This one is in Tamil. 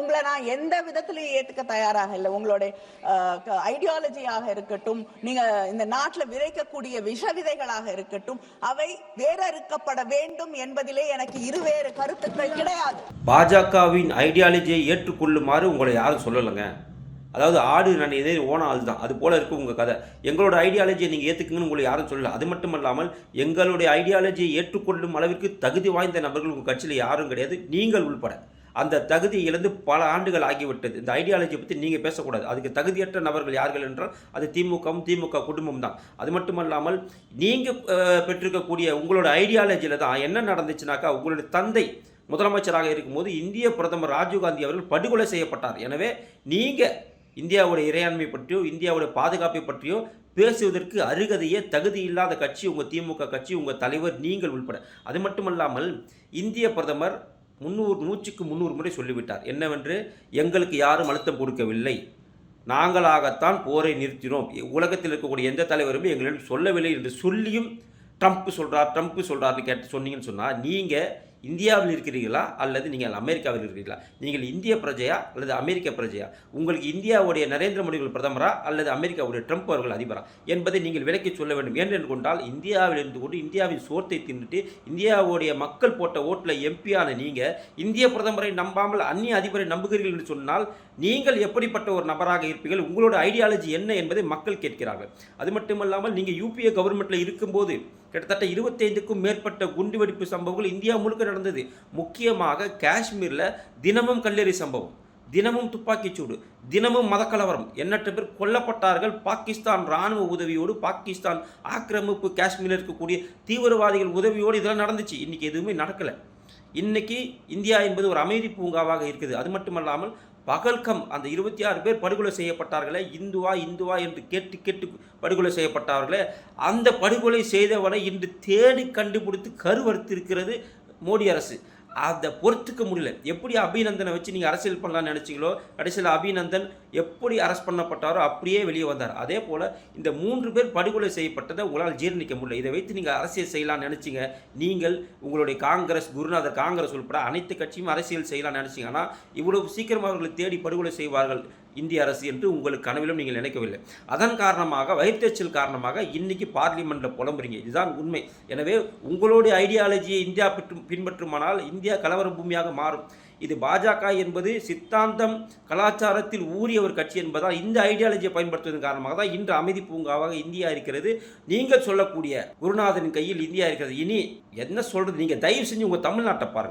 உங்களை நான் எந்த விதத்திலையும் ஏற்றுக்க தயாராக இல்லை. உங்களுடைய ஐடியாலஜியாக இருக்கட்டும் நீங்க இந்த நாட்டில் விதைக்கக்கூடிய விஷ விதைகளாக இருக்கட்டும் அவை வேறறுக்கப்பட வேண்டும் என்பதிலே எனக்கு இருவேறு கருத்துக்கள் கிடையாது. பாஜகவின் ஐடியாலஜியை ஏற்றுக்கொள்ளுமாறு உங்களை யாரும் சொல்லலைங்க. அதாவது ஆடு நான் இதே ஓன ஆள் தான். அது போல இருக்கு உங்கள் கதை. எங்களோட ஐடியாலஜியை நீங்கள் ஏற்றுக்குங்கன்னு உங்களை யாரும் சொல்லல. அது மட்டும் இல்லாமல் எங்களுடைய ஐடியாலஜியை ஏற்றுக்கொள்ளும் அளவிற்கு தகுதி வாய்ந்த நபர்கள் உங்கள் கட்சியில் யாரும் கிடையாது. நீங்கள் உள்பட. அந்த தகுதி இழந்து பல ஆண்டுகள் ஆகிவிட்டது. இந்த ஐடியாலஜியை பற்றி நீங்கள் பேசக்கூடாது. அதுக்கு தகுதியற்ற நபர்கள் யார்கள் என்றால் அது திமுகவும் திமுக குடும்பம் தான். அது மட்டுமல்லாமல் நீங்கள் பெற்றிருக்கக்கூடிய உங்களோட ஐடியாலஜியில் தான் என்ன நடந்துச்சுனாக்கா உங்களுடைய தந்தை முதலமைச்சராக இருக்கும்போது இந்திய பிரதமர் ராஜீவ்காந்தி அவர்கள் படுகொலை செய்யப்பட்டார். எனவே நீங்கள் இந்தியாவுடைய இறையாண்மை பற்றியோ இந்தியாவுடைய பாதுகாப்பை பற்றியோ பேசுவதற்கு அருகதையே தகுதி இல்லாத கட்சி உங்கள் திமுக கட்சி உங்கள் தலைவர் நீங்கள் உள்பட. அது மட்டுமல்லாமல் இந்திய பிரதமர் முந்நூறு நூற்றுக்கு முந்நூறு முறை சொல்லிவிட்டார். என்னவென்று? எங்களுக்கு யாரும் அழுத்தம் கொடுக்கவில்லை. நாங்களாகத்தான் போரை நிறுத்தினோம். உலகத்தில் இருக்கக்கூடிய எந்த தலைவருமே எங்களிடம் சொல்லவில்லை என்று சொல்லியும் ட்ரம்ப் சொல்கிறார் ட்ரம்ப் சொல்கிறார்னு கேட்டு சொன்னீங்கன்னு சொன்னால் நீங்கள் இந்தியாவில் இருக்கிறீர்களா அல்லது நீங்கள் அமெரிக்காவில் இருக்கிறீர்களா? நீங்கள் இந்திய பிரஜையா அல்லது அமெரிக்க பிரஜையா? உங்களுக்கு இந்தியாவுடைய நரேந்திர மோடி அவர்கள் பிரதமரா அல்லது அமெரிக்காவுடைய ட்ரம்ப் அவர்கள் அதிபரா? என்பதை நீங்கள் விலக்கி சொல்ல வேண்டும். ஏனென்று கொண்டால் இந்தியாவில் இருந்து கொண்டு இந்தியாவின் சோர்த்தை தின்னுட்டு இந்தியாவுடைய மக்கள் போட்ட ஓட்டில் எம்பியான நீங்கள் இந்திய பிரதமரை நம்பாமல் அந்நிய அதிபரை நம்புகிறீர்கள் என்று சொன்னால் நீங்கள் எப்படிப்பட்ட ஒரு நபராக இருப்பீர்கள்? உங்களோட ஐடியாலஜி என்ன என்பதை மக்கள் கேட்கிறார்கள். அது மட்டுமல்லாமல் நீங்கள் யூபிஏ கவர்மெண்ட்டில் இருக்கும்போது கிட்டத்தட்ட இருபத்தைந்துக்கும் மேற்பட்ட குண்டுவெடிப்பு சம்பவங்கள் இந்தியா முழுக்க நடந்தது. முக்கியமாக காஷ்மீரில் தினமும் கல்லெறி சம்பவம் தினமும் துப்பாக்கிச்சூடு தினமும் மதக்கலவரம். எண்ணற்ற பேர் கொல்லப்பட்டார்கள். பாகிஸ்தான் ராணுவ உதவியோடு பாகிஸ்தான் ஆக்கிரமிப்பு காஷ்மீரில் இருக்கக்கூடிய தீவிரவாதிகள் உதவியோடு இதெல்லாம் நடந்துச்சு. இன்றைக்கி எதுவுமே நடக்கலை. இன்றைக்கி இந்தியா என்பது ஒரு அமைதி பூங்காவாக இருக்குது. அது மட்டுமல்லாமல் பகல்கம் அந்த இருபத்தி ஆறு பேர் படுகொலை செய்யப்பட்டார்களே இந்துவா இந்துவா என்று கேட்டு கேட்டு படுகொலை செய்யப்பட்டார்களே அந்த படுகொலை செய்தவனை இன்று தேடி கண்டுபிடித்து கருவறுத்திருக்கிறது மோடி அரசு. அதை பொறுத்துக்க முடியல. எப்படி அபிநந்தனை வச்சு நீங்கள் அரசியல் பண்ணலாம்னு நினச்சிங்களோ கடைசியில் அபிநந்தன் எப்படி அரெஸ்ட் பண்ணப்பட்டாரோ அப்படியே வெளியே வந்தார். அதே போல் இந்த மூன்று பேர் படுகொலை செய்யப்பட்டதை உங்களால் ஜீர்ணிக்க முடியல. இதை வைத்து நீங்கள் அரசியல் செய்யலாம்னு நினச்சிங்க. நீங்கள் உங்களுடைய காங்கிரஸ் குருநாதர் காங்கிரஸ் உள்பட அனைத்து கட்சியும் அரசியல் செய்யலாம்னு நினச்சிங்க. ஆனால் இவ்வளவு சீக்கிரமாக அவர்களை தேடி படுகொலை செய்வார்கள். இந்திய அரசு என்று உங்களுக்கு கனவிலும் நீங்கள் நினைக்கவில்லை. அதன் காரணமாக வயிற்றுச்சல் காரணமாக இன்னைக்கு பார்லிமெண்ட்டில் புலம்புறீங்க. இதுதான் உண்மை. எனவே உங்களுடைய ஐடியாலஜியை இந்தியா பின்பற்றும் பின்பற்றுமானால் இந்தியா கலவர பூமியாக மாறும். இது பாஜக என்பது சித்தாந்தம் கலாச்சாரத்தில் ஊறிய ஒரு கட்சி என்பதால் இந்த ஐடியாலஜியை பயன்படுத்துவதன் காரணமாக தான் இன்று அமைதி பூங்காவாக இந்தியா இருக்கிறது. நீங்கள் சொல்லக்கூடிய குருநாதனின் கையில் இந்தியா இருக்கிறது. இனி என்ன சொல்கிறது நீங்கள் தயவு செஞ்சு உங்கள் தமிழ்நாட்டை பாருங்கள்